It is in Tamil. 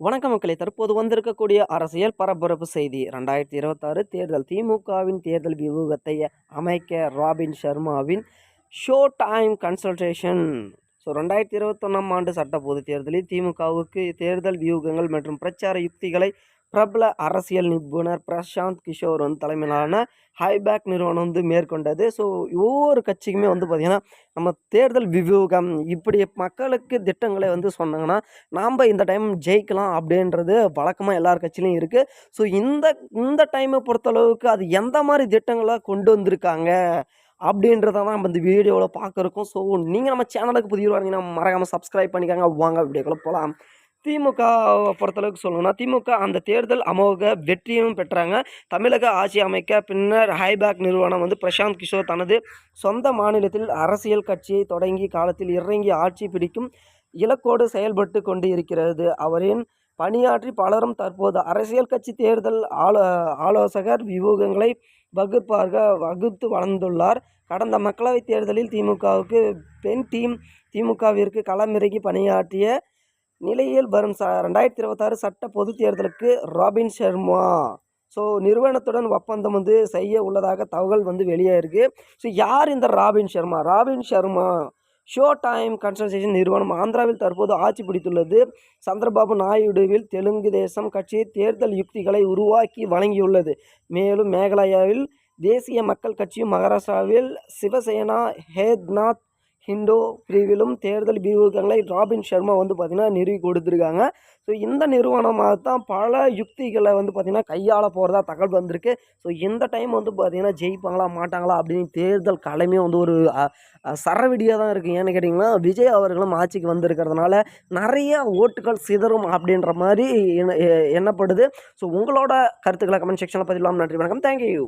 வணக்க மக்களை. தற்போது வந்திருக்கக்கூடிய அரசியல் பரபரப்பு செய்தி. ரெண்டாயிரத்தி இருபத்தாறு தேர்தல் திமுகவின் தேர்தல் வியூகத்தை அமைக்க ராபின் சர்மாவின் ஷோ டைம் கன்சல்டேஷன். ஸோ ரெண்டாயிரத்தி இருபத்தொன்னாம் ஆண்டு சட்டப்பொது தேர்தலில் திமுகவுக்கு தேர்தல் வியூகங்கள் மற்றும் பிரச்சார யுக்திகளை பிரபல அரசியல் நிபுணர் பிரசாந்த் கிஷோர் வந்து தலைமையிலான ஹைபேக் நிறுவனம் வந்து மேற்கொண்டது. ஸோ ஒவ்வொரு கட்சிக்குமே வந்து பார்த்திங்கன்னா நம்ம தேர்தல் வியூகம் இப்படி மக்களுக்கு திட்டங்களை வந்து சொன்னாங்கன்னா நாம் இந்த டைம் ஜெயிக்கலாம் அப்படின்றது வழக்கமாக எல்லார் கட்சியிலையும் இருக்குது ஸோ இந்த இந்த டைமை பொறுத்தளவுக்கு அது எந்த மாதிரி திட்டங்களை கொண்டு வந்திருக்காங்க அப்படின்றத தான் நம்ம இந்த வீடியோவில் பார்க்குறோம் ஸோ நீங்கள் நம்ம சேனலுக்கு புதிய வரீங்கன்னா மறக்காமல் சப்ஸ்கிரைப் பண்ணிக்காங்க. வாங்க வீடியோக்குள்ளே போகலாம் திமுக பொறுத்தளவுக்கு சொல்லணும்னா திமுக அந்த தேர்தல் அமோக வெற்றியும் பெற்றாங்க. தமிழக ஆட்சி அமைக்க பின்னர் ஹைபேக் நிறுவனம் வந்து பிரசாந்த் கிஷோர் தனது சொந்த மாநிலத்தில் அரசியல் கட்சியை தொடங்கி காலத்தில் இறங்கி ஆட்சி பிடிக்கும் இலக்கோடு செயல்பட்டு கொண்டு இருக்கிறது அவரின் பணியாற்றி பலரும் தற்போது அரசியல் கட்சி தேர்தல் ஆலோ ஆலோசகர் வியூகங்களை வகுப்பாக வகுத்து வளர்ந்துள்ளார். கடந்த மக்களவைத் தேர்தலில் திமுகவுக்கு பெண் டீம் திமுகவிற்கு களமிறங்கி பணியாற்றிய நிலையில் வரும் ச ரெண்டாயிரத்தி இருபத்தாறு சட்ட பொது தேர்தலுக்கு ராபின் சர்மா ஸோ நிறுவனத்துடன் ஒப்பந்தம் வந்து செய்ய உள்ளதாக தகவல் வந்து வெளியே இருக்குது ஸோ யார் இந்த Robin Sharma Robin Sharma show time consultation நிறுவனம் ஆந்திராவில் தற்போது ஆட்சி பிடித்துள்ளது. சந்திரபாபு நாயுடுவில் தெலுங்கு தேசம் கட்சி தேர்தல் யுக்திகளை உருவாக்கி வழங்கியுள்ளது. மேலும் மேகாலயாவில் தேசிய மக்கள் கட்சியும் மகாராஷ்டிராவில் சிவசேனா ஹேத்நாத் ஹிண்டோ பிரிவிலும் தேர்தல் வியூகங்களை ராபின் சர்மா வந்து பார்த்திங்கன்னா நிறுவி கொடுத்துருக்காங்க. ஸோ இந்த நிறுவனமாக தான் பல யுக்திகளை வந்து பார்த்திங்கன்னா கையாள போகிறதா தகவல் வந்திருக்கு. ஸோ இந்த டைம் வந்து பார்த்திங்கன்னா ஜெயிப்பாங்களா மாட்டாங்களா அப்படின்னு தேர்தல் களமே வந்து ஒரு சரவெடியாக தான் இருக்குது ஏன்னு கேட்டிங்கன்னா விஜய் அவர்களும் ஆட்சிக்கு வந்திருக்கிறதுனால நிறைய ஓட்டுகள் சிதறும் அப்படின்ற மாதிரி எண்ணப்படுது. ஸோ உங்களோட கருத்துக்களை கமெண்ட் செக்ஷனில் பதிவிடலாம். நன்றி வணக்கம். தேங்க்யூ